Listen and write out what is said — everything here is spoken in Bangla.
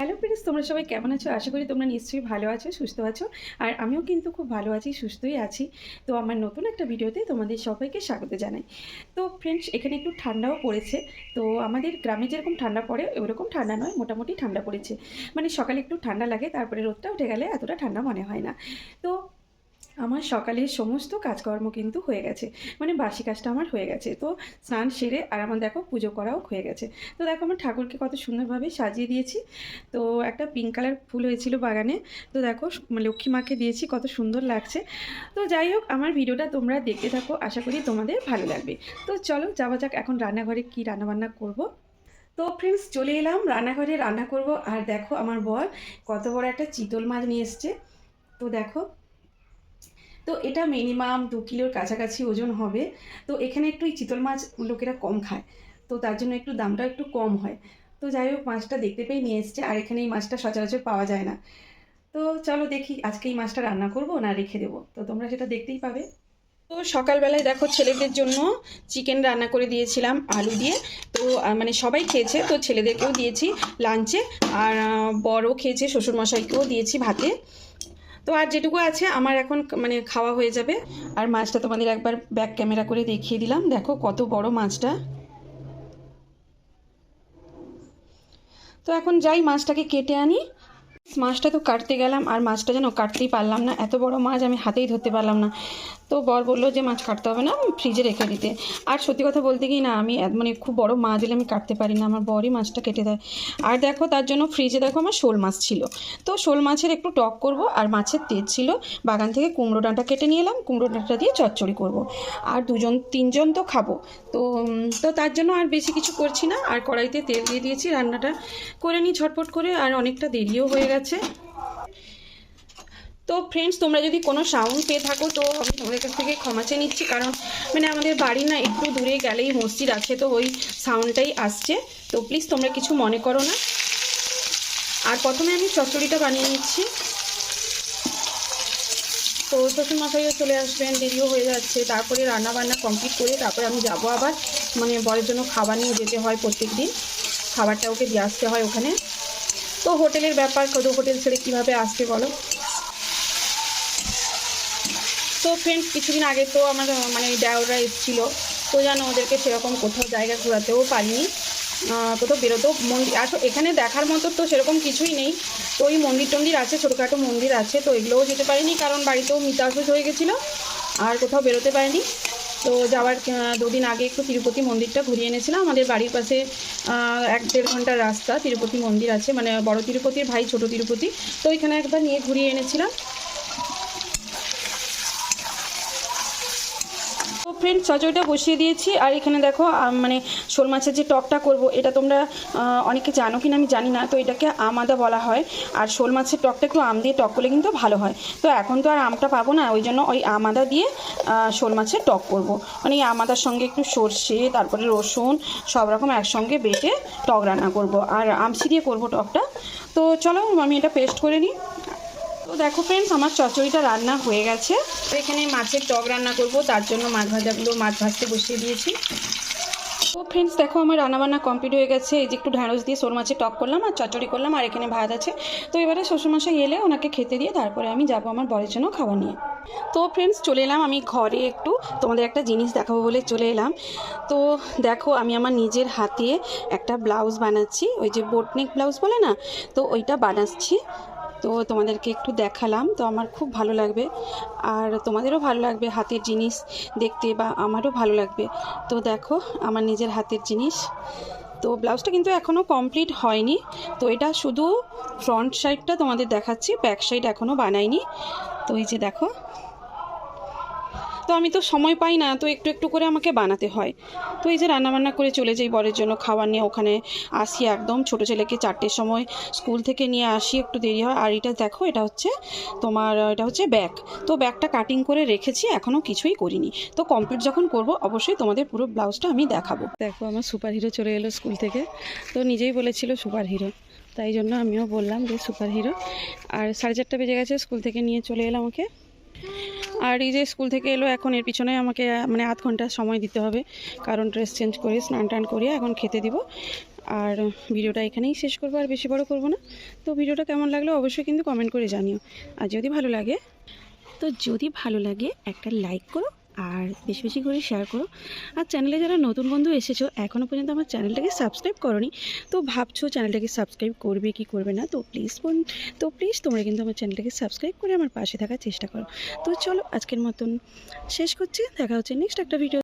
হ্যালো ফ্রেন্ডস তোমরা সবাই কেমন আছো? আশা করি তোমরা নিশ্চয়ই ভালো আছো, সুস্থ আছো। আর আমিও কিন্তু খুব ভালো আছি, সুস্থই আছি। তো আমার নতুন একটা ভিডিওতে তোমাদের সবাইকে স্বাগত জানাই। তো ফ্রেন্ডস এখানে একটু ঠান্ডাও পড়েছে। তো আমাদের গ্রামে যেরকম ঠান্ডা পড়ে, ওরকম ঠান্ডা নয়, মোটামুটি ঠান্ডা পড়েছে। মানে সকালে একটু ঠান্ডা লাগে, তারপরে রোদটা উঠে গেলে এতটা ঠান্ডা মনে হয় না। তো আমার সকালের সমস্ত কাজকর্ম কিন্তু হয়ে গেছে। মানে বাসি কাজটা আমার হয়ে গেছে। তো স্নান সেরে আর আমার দেখো পুজো করাও হয়ে গেছে। তো দেখো আমার ঠাকুরকে কত সুন্দরভাবে সাজিয়ে দিয়েছি। তো একটা পিঙ্ক কালার ফুল হয়েছিল বাগানে। তো দেখো মানে লক্ষ্মী মাকে দিয়েছি, কত সুন্দর লাগছে। তো যাই হোক, আমার ভিডিওটা তোমরা দেখতে থাকো। আশা করি তোমাদের ভালো লাগবে। তো চলো যাওয়া যাক এখন রান্নাঘরে কী রান্নাবান্না করব। তো ফ্রেন্ডস চলে এলাম, রান্নাঘরে রান্না করব। আর দেখো আমার বর কত বড় একটা চিতল মাছ নিয়ে এসছে। তো দেখো তো এটা মিনিমাম দু কিলোর কাছাকাছি ওজন হবে। তো এখানে একটু এই চিতল মাছ লোকেরা কম খায়, তো তার জন্য একটু দামটা একটু কম হয়। তো যাই হোক, মাছটা দেখতে পেয়ে নিয়ে এসছে, আর এখানে এই মাছটা সচরাচর পাওয়া যায় না। তো চলো দেখি আজকে এই মাছটা রান্না করব না রেখে দেবো। তো তোমরা সেটা দেখতেই পাবে। তো সকালবেলায় দেখো ছেলেদের জন্য চিকেন রান্না করে দিয়েছিলাম আলু দিয়ে। তো মানে সবাই খেয়েছে, তো ছেলেদেরকেও দিয়েছি লাঞ্চে। আর বড়ও খেয়েছে, শ্বশুরমশাইকেও দিয়েছি ভাতে। তো আর যেটুকু আছে, আমার এখন মানে খাওয়া হয়ে যাবে। আর মাছটা তোমাদের একবার ব্যাক ক্যামেরা করে দেখিয়ে দিলাম। দেখো কত বড় মাছটা। তো এখন যাই মাছটাকে কেটে আনি। মাছটা তো কাটতে গেলাম, আর মাছটা যেন কাটতেই পারলাম না। এত বড় মাছ আমি হাতেই ধরতে পারলাম না। তো বর বলল যে, মাছ কাটতে হবে না, ফ্রিজে রেখে দিতে। আর সত্যি কথা বলতে কি না, আমি মানে খুব বড় মাছ দিলে আমি কাটতে পারি না, আমার বরই মাছটা কেটে দেয়। আর দেখো, তার জন্য ফ্রিজে দেখো আমার শোল মাছ ছিল। তো শোল মাছের একটু টক করব, আর মাছের তেজ ছিল। বাগান থেকে কুমড়ো ডাঁটা কেটে নিয়ে এলাম, কুমড়ো ডাঁটা দিয়ে চচ্চড়ি করব। আর দুজন, তিনজন তো খাব। তো তো তার জন্য আর বেশি কিছু করছি না, আর কড়াইতে তেল দিয়ে দিয়েছি রান্নাটা। করে নিই ঝটপট করে, আর অনেকটা দেরিও হয়ে গেছে। তো ফ্রেন্ডস তোমরা যদি কোনো সাউন্ড পেয়ে থাকো, তো আমি তোমাদের কাছ থেকে ক্ষমা চেয়ে নিচ্ছি। কারণ মানে আমাদের বাড়ি না একটু দূরে গেলেই মসজিদ আছে, তো ওই সাউন্ডটাই আসছে। তো প্লিজ তোমরা কিছু মনে করো না। আর প্রথমে আমি চচ্চড়িটা বানিয়ে নিচ্ছি। তো শ্বশুরমশাইও চলে আসবেন, দেরিও হয়ে যাচ্ছে। তারপরে রান্না বান্না কমপ্লিট করে তারপরে আমি যাব আবার। মানে বরের জন্য খাবার নিয়ে যেতে হয় প্রত্যেক দিন খাবারটা ওকে দিয়ে আসতে হয় ওখানে। তো হোটেলের ব্যাপার কত হোটেল ছেড়ে কীভাবে আসতে বলো? তো ফ্রেন্ডস কিছুদিন আগে তো আমার মানে দেওররা এসেছিল তো জানো ওদেরকে সেরকম কোথাও জায়গা ঘোরাতেও পারিনি। কোথাও বেরোতেও মন্দির আসো এখানে দেখার মতো তো সেরকম কিছুই নেই। তো ওই মন্দির টন্দির আছে, ছোটোখাটো মন্দির আছে, তো এগুলোও যেতে পারিনি, কারণ বাড়িতেও মিতাসুস হয়ে গেছিল, আর কোথাও বেরোতে পারিনি। তো যাওয়ার দুদিন আগে একটু তিরুপতি মন্দিরটা ঘুরিয়ে এনেছিলাম। আমাদের বাড়ির পাশে এক দেড় ঘণ্টার রাস্তা, তিরুপতি মন্দির আছে মানে বড় তিরুপতির ভাই, ছোট তিরুপতি। তো ওইখানে একবার নিয়ে ঘুরিয়ে এনেছিলাম। ফ্রেন্ড চচড়িটা বসিয়ে দিয়েছি। আর এখানে দেখো মানে শোল মাছের যে টকটা করব, এটা তোমরা অনেকে জানো কি না আমি জানি না, তো এটাকে আমাদা বলা হয়। আর শোল মাছের টকটা একটু আম দিয়ে টক করলে কিন্তু ভালো হয়। তো এখন তো আর আমটা পাবো না, ওই জন্য ওই আমাদা দিয়ে শোল মাছের টক করব। মানে এই আমাদার সঙ্গে একটু সর্ষে, তারপরে রসুন, সব রকম একসঙ্গে বেটে টক রান্না করব। আর আমসি দিয়ে করব টকটা। তো চলো, আমি এটা পেস্ট করে নিই। তো দেখো ফ্রেন্ডস আমার চচড়িটা রান্না হয়ে গেছে। তো এখানে মাছের টক রান্না করব, তার জন্য মাছ ভাজাগুলো মাছ ভাজতে বসিয়ে দিয়েছি। তো ফ্রেন্ডস দেখো আমার রান্নাবান্না কমপ্লিট হয়ে গেছে। এই যে একটু ঢ্যাঁড়স দিয়ে সোর মাছের টক করলাম আর চচ্চড়ি করলাম আর এখানে ভাত আছে। তো এবারে শ্বশুরমশাই এলে ওনাকে খেতে দিয়ে তারপরে আমি যাব আমার বরের জন্য খাবার নিয়ে। তো ফ্রেন্ডস চলে এলাম আমি ঘরে একটু। তোমাদের একটা জিনিস দেখাবো বলে চলে এলাম। তো দেখো আমি আমার নিজের হাতে একটা ব্লাউজ বানাচ্ছি। ওই যে বোটনেক ব্লাউজ বলে না? তো ওইটা বানাচ্ছি। তো তোমাদেরকে একটু দেখালাম, তো আমার খুব ভালো লাগবে। আর তোমাদেরও ভালো লাগবে হাতের জিনিস দেখতে বা আমারও ভালো লাগবে। তো দেখো, আমার নিজের হাতের জিনিস। তো ব্লাউজটা কিন্তু এখনও কমপ্লিট হয়নি। তো এটা শুধু ফ্রন্ট সাইডটা তোমাদের দেখাচ্ছি, ব্যাক সাইড এখনও বানাইনি। তো এই যে দেখো তো আমি তো সময় পাই না, তো একটু একটু করে আমাকে বানাতে হয়। তো এই যে রান্নাবান্না করে চলে যাই বরের জন্য খাবার নিয়ে, ওখানে আসি একদম। ছোটো ছেলেকে চারটের সময় স্কুল থেকে নিয়ে আসি, একটু দেরি হয়। আর এটা দেখো, এটা হচ্ছে তোমার, এটা হচ্ছে ব্যাগ। তো ব্যাগটা কাটিং করে রেখেছি এখনও কিছুই করিনি। তো কমপ্লিট যখন করব, অবশ্যই তোমাদের পুরো ব্লাউজটা আমি দেখাবো। দেখো, আমার সুপার হিরো চলে এলো স্কুল থেকে। তো নিজেই বলেছিল সুপার হিরো তাই জন্য আমিও বললাম যে সুপার হিরো আর সাড়ে চারটা বেজে গেছে, স্কুল থেকে নিয়ে চলে এলাম ওকে আর এই যে স্কুল থেকে এলো, এখন এর পিছনে আমাকে মানে আধ ঘণ্টা সময় দিতে হবে। কারণ ড্রেস চেঞ্জ করে, স্নান টান করিয়ে এখন খেতে দিব। আর ভিডিওটা এখানেই শেষ করব, আর বেশি বড় করব না। তো ভিডিওটা কেমন লাগল অবশ্যই কিন্তু কমেন্ট করে জানিও। আর যদি ভালো লাগে, তো যদি ভালো লাগে, একটা লাইক করো আর বেশি বেশি করে শেয়ার করো। আর চ্যানেলে যারা নতুন বন্ধু এসেছ এখনও পর্যন্ত আমার চ্যানেলটাকে সাবস্ক্রাইব করনি, তো ভাবছ চ্যানেলটাকে সাবস্ক্রাইব করবে কি করবে না, তো প্লিজ তো প্লিজ তোমরা কিন্তু আমার চ্যানেলটাকে সাবস্ক্রাইব করে আমার পাশে থাকার চেষ্টা করো। তো চলো আজকের মতন শেষ করছি, দেখা হচ্ছে নেক্সট একটা ভিডিও